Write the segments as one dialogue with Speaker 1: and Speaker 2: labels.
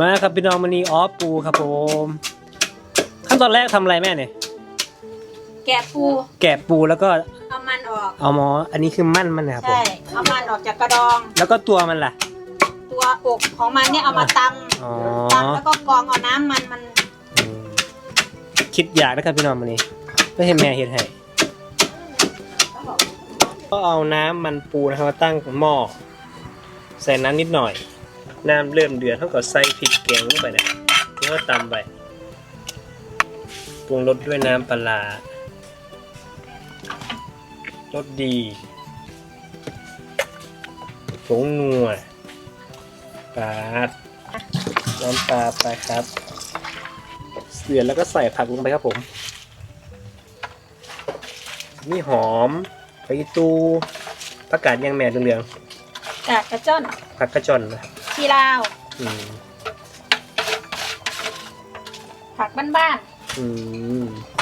Speaker 1: มาครับพี่น้องมันนี้ออฟปูครับผม ขั้นตอนแรกทำอะไรแม่เนี่ย
Speaker 2: แกะปู
Speaker 1: แกะปูแล้วก็
Speaker 2: เอามันออก
Speaker 1: เอาหมอ อันนี้คือมั่นมันนะครับผม
Speaker 2: ใช่เอามันออกจากกระดอง
Speaker 1: แล้วก็ตัวมันล่ะ
Speaker 2: ตัวอกของมันเนี่ยเอามาต
Speaker 1: อ๋อำ
Speaker 2: ตำแล้วก็กรองเอาน้ำมันมัน
Speaker 1: อืมคิดอยากนะครับพี่น้องมันนี้ไม่ให้แม่เห็นให้ ก็เอาน้ำมันปูนะครับมาตั้งหม้อใส่น้ำนิดหน่อย น้ำเริ่มเดือดเท่ากับใส่พริกแกงลงไปนะแล้วก็ตำไปปรุงรสด้วยน้ำปลาร้ารสดีผงนัวปลาดน้ำปลาไปครับเดือดแล้วก็ใส่ผักลงไปครับผม มีหอมผักอีตูผักกาดยางแม่เหลือง
Speaker 2: กากกระจ้อน
Speaker 1: ๆผักกระจอนนะ
Speaker 2: ชีลาว
Speaker 1: อืม
Speaker 2: ผักบ้าน
Speaker 1: อืม
Speaker 2: ๆ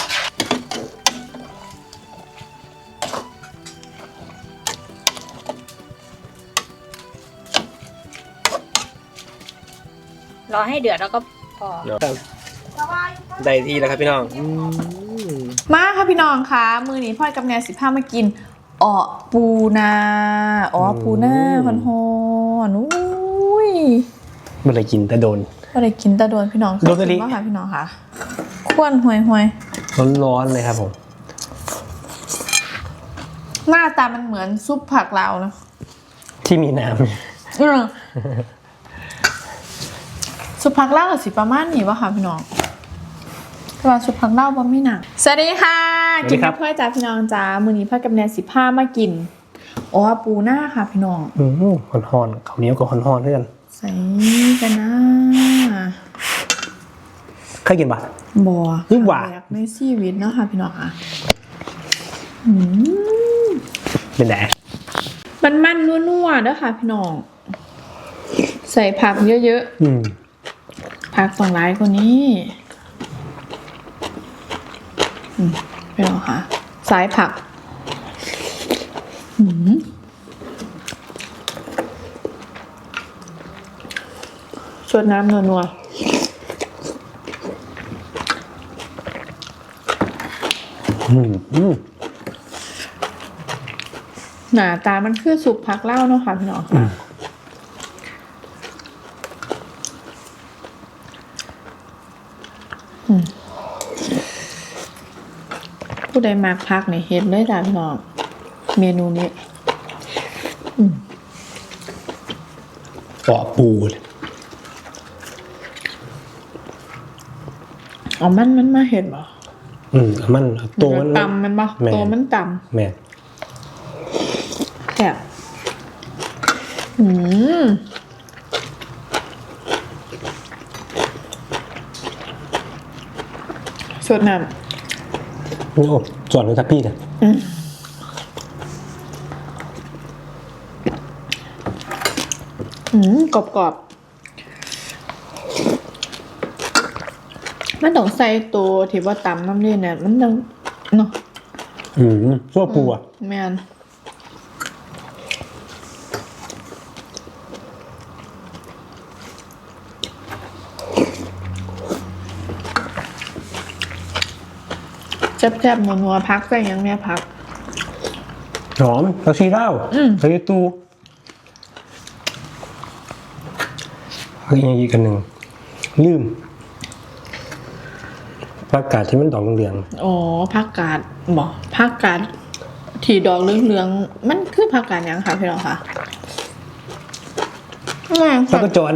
Speaker 2: รอให้เดือดแล้วก็พอ
Speaker 1: เนาะได้ที่แล้วครับพี่น้องอืม
Speaker 3: มาค่ะพี่น้องคะมือนี้พ่อยกับแนนสิบห้ามากินอ๋อปูนาอ๋อปูนาฮอนฮอนๆอุ้ ย
Speaker 1: เมื่อไรกินแต่โดน
Speaker 3: ว่าได้กินแตะโดนพี่น้องเคย
Speaker 1: โดนกะลิ
Speaker 3: กินป่ะคะพี่น้องคะควนห่วยห่วย
Speaker 1: ร้อนๆเลยครับผม
Speaker 3: ๆหน้าตามันเหมือนซุปผักลาวนะ
Speaker 1: ที่มีน้
Speaker 3: เออซุปผักลาวกับสิประมาณนี้ป่ะคะพี่น้องแต่ว่าซุปผักลาวบ่ไม่หนัก สวัสดีค่ะ กินกับเพื่อนจ้าพี่น้องจ้ามือนี้พ่อยกับแนนสิบห้ามากินอ๋อปูนาค่ะพี่น้องำ
Speaker 1: อืมหอนๆข้าวเหนียวกับหอนๆเพื่อน
Speaker 3: ใส่กันนะ
Speaker 1: เคยกินปะ
Speaker 3: บัว
Speaker 1: นี่หว่า
Speaker 3: ครั้งแรกในชีวิตเนาะค่ะพี่น้องอะอืม
Speaker 1: เป็นแด
Speaker 3: มันมันๆนัวๆเด้อค่ะพี่น้อง ใส่ผักเยอะ
Speaker 1: อืม
Speaker 3: ๆผักสองร้ายกว่านี้อืมพี่น้องค่ะ สายผัก อืม ชดน้ำนัวๆ
Speaker 1: อืมอืม
Speaker 3: หน้าตามันคือสุกผักเล่าวเนาะค่ะพี่น้องค่ะอืมผู้ใดมากพักในเฮ็ดเลยจ้ะพี่น้องเมนูนี้
Speaker 1: เปาะปูเลย
Speaker 3: อ๋อมันมันมาเห็ดบ่
Speaker 1: อืมเอามันเอาตัวมัน
Speaker 3: ตำมันบ่
Speaker 1: แม่
Speaker 3: ตัวมันต
Speaker 1: แม่ำ
Speaker 3: แบบอืมสดน้
Speaker 1: โอ้ส่วนเลยครับพี่นะำ
Speaker 3: อืมอืมกรอบกรอบๆ มันต้องใส่ตัวที่ว่าตำน้ำเลียนเนี่ยมันต้องเนาะ
Speaker 1: อืมพวกปูอะ
Speaker 3: แมนแซ่บๆนัวๆพักใส่หยังแม่พัก
Speaker 1: หอมผักชีลาว
Speaker 3: อืม
Speaker 1: ผักอีตูผักอีกกันหนึ่งลืม ผักกาดที่มันดอกเหลือง
Speaker 3: อ๋อผักกาดบอกผักกาดที่ดอกเหลืองๆมันคือผักกาดหยังคะพี่น้องคะแม่ง
Speaker 1: ๆแล้วก็จอน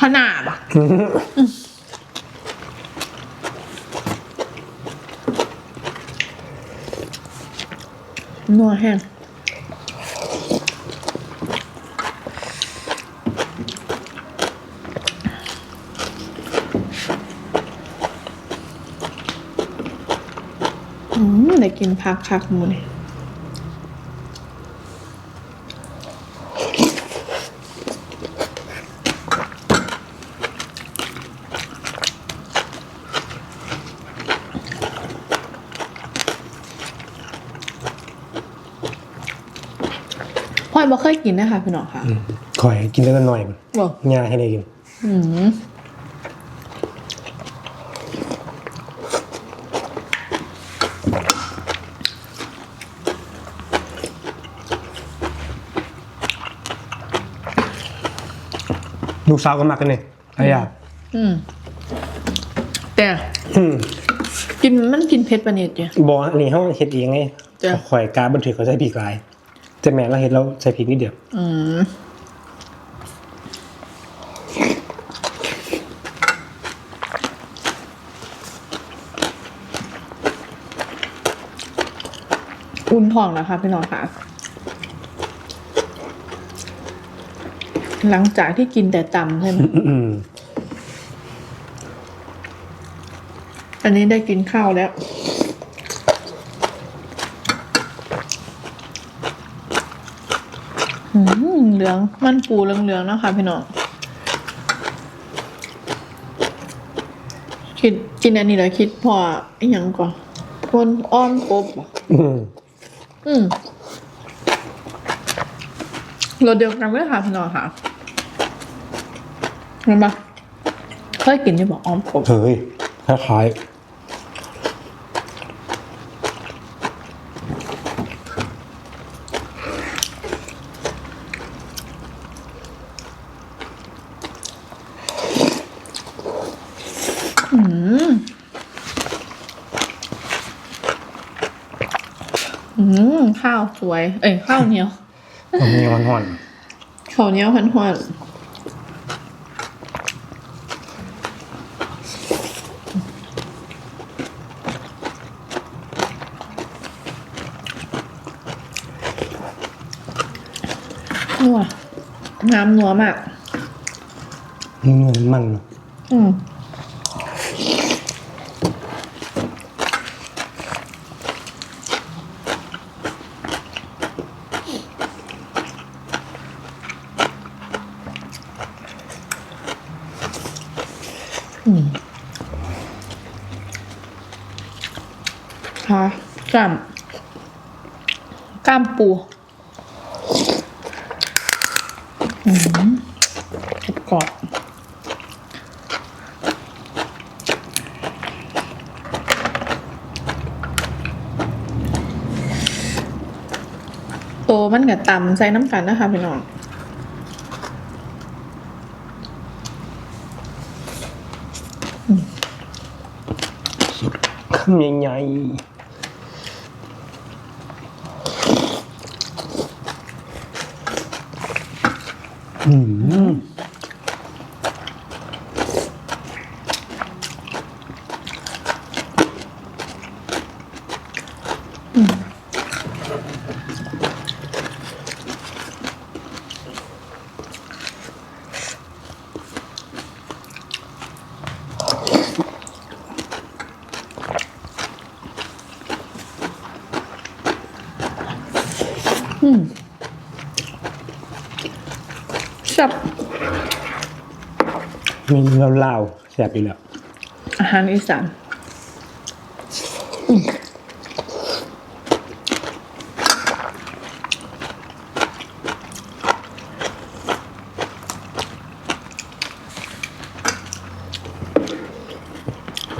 Speaker 3: ขนาดอะนัวแห้งอืม ได้กินผักคักหมูนี่พ่อยบ่เคยกินนะคะพี่น้องค่ะ
Speaker 1: คอยกินแล้วก็หน่อย
Speaker 3: บอก
Speaker 1: ง่ายให้ได้กิน
Speaker 3: ออืม
Speaker 1: ลูกสาวก็มักกันนี่ไอ้ยา
Speaker 3: อืมแต่
Speaker 1: อืม
Speaker 3: กินมันกินเผ็ดปะเนี่ยจ้ะ
Speaker 1: บอกอันนี้เขาเฮ็ดเองไง
Speaker 3: จ้ะ
Speaker 1: ข่อยการบันทึกเขาใส่พริกหลาย แต่แม่เราเฮ็ดเราใส่พริกนิดเดียว
Speaker 3: อืมอุ่นท้องนะคะพี่น้องค่ะ หลังจากที่กินแต่ตำใช่ไหม
Speaker 1: อืม
Speaker 3: อันนี้ได้กินข้าวแล้วอืมเหลือง มันปูเหลืองๆนะคะพี่น้องคิดกินอันนี้แล้วคิดพออหยังก่อนคนอ้อมกบเหรอ
Speaker 1: อืม
Speaker 3: อืมรสเดียวกันเลยค่ะพี่น้องค่ะ เห็นปะเคยกินที่บอกอ้อมกบ
Speaker 1: เฮ้ยคล้าย
Speaker 3: อืมอืมข้าวสวย เอ้ยข้าวเหนียว
Speaker 1: ๆผมมีห่อน
Speaker 3: ข้าวเหนียวหันหวนนัวน้ำนัวมาก
Speaker 1: ๆนัวมัน
Speaker 3: อืมอืมค่ะกล้ามกล้ามปู อืม กรอบโตมันกับตำใส่น้ำกันนะคะพี่น้อง
Speaker 1: คำใหญ่ๆ อื มีเหล้าๆแซ่บอยู่แล้ว
Speaker 3: อาหารอีสาน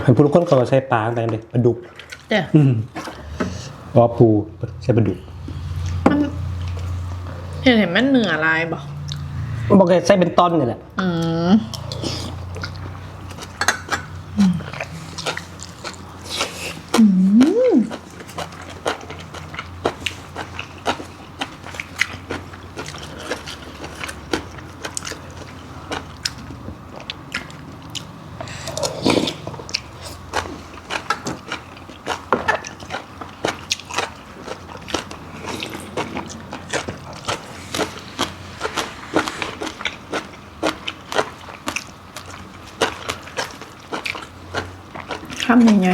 Speaker 1: ให้ผู้ทุกคนเขาก็ใช้ปลาแต่เด็กปลาดุก
Speaker 3: เดี๋ยว
Speaker 1: อืมอ๋อปูใช้ปลาดุก
Speaker 3: มันเห็นเห็นมันเหนือลายบ่
Speaker 1: บอกให้ใช้เป็นต้นนี่แหละ
Speaker 3: อืมำยังไง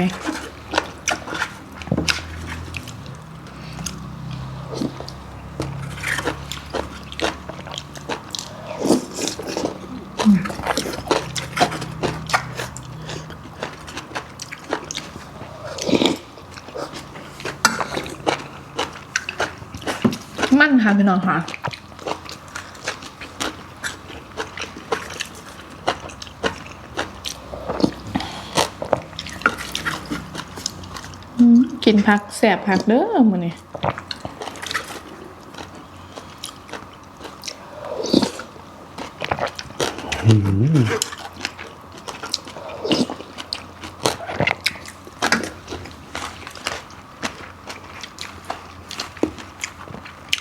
Speaker 3: มั่นค่ะพี่น้องค่ะ กินพักแสบพักเด้อมื้อนี้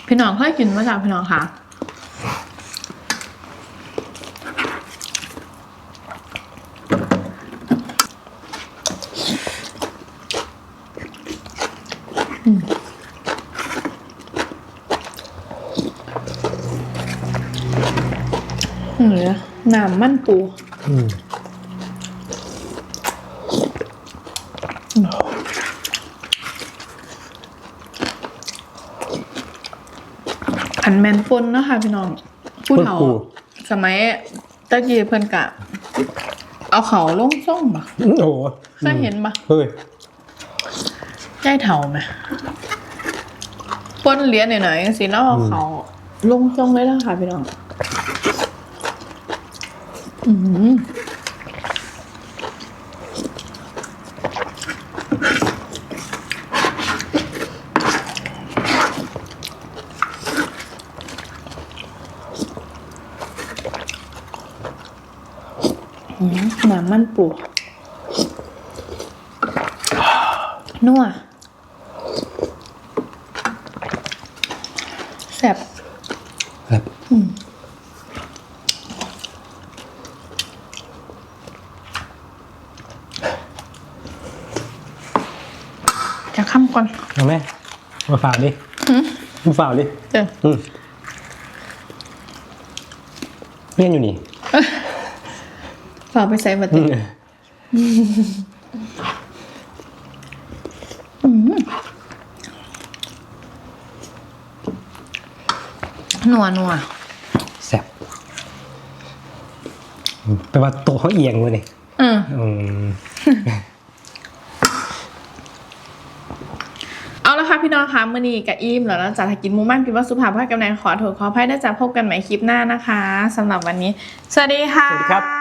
Speaker 3: พี่น้องเคยกินมาจากพี่น้องค่ะ เหลือน้ำมันปู
Speaker 1: อืม
Speaker 3: อันแมนปนเนาะค่ะพี่น้องผู้เฒ่า
Speaker 1: ปู
Speaker 3: สมัยตะกี้เพิ่นกะ เอาเขาลงส่งปะ
Speaker 1: โอ้โห
Speaker 3: เคยเห็นปะ
Speaker 1: เฮ้ย
Speaker 3: ใช่เฒ่าไหมปนเหรียญหน่อยๆสิแล้วเอาเขาลงส่งเลยแล้วค่ะพี่น้องอืมอืมน้ำมันปูนัวแซ่บ
Speaker 1: ครับ
Speaker 3: จะข้าม ก่อน
Speaker 1: เอาไหมมาฝ่าดิ
Speaker 3: หืม
Speaker 1: มาฝ่าดิ
Speaker 3: เดี๋ยว
Speaker 1: อืมเรียนอยู่นี่
Speaker 3: ฝากไปใส่บัตร
Speaker 1: อืม
Speaker 3: นัวนัว
Speaker 1: แซ่บอืมแปลว่าโตะเขาเอียงเลยนี่
Speaker 3: อืม
Speaker 1: อืม
Speaker 3: เอาละค่ะ พี่น้องคะมื่อนี้กับอิ่มแล้วนะจ๊ะถ้ากินมูมันกินว่าสุภาพพ่อกำเนิดขอถูกขออภัยนะจ๊ะพบกันใหม่คลิปหน้านะคะสำหรับวันนี้ สวัสดีค่ะ
Speaker 1: สวัสดีครับ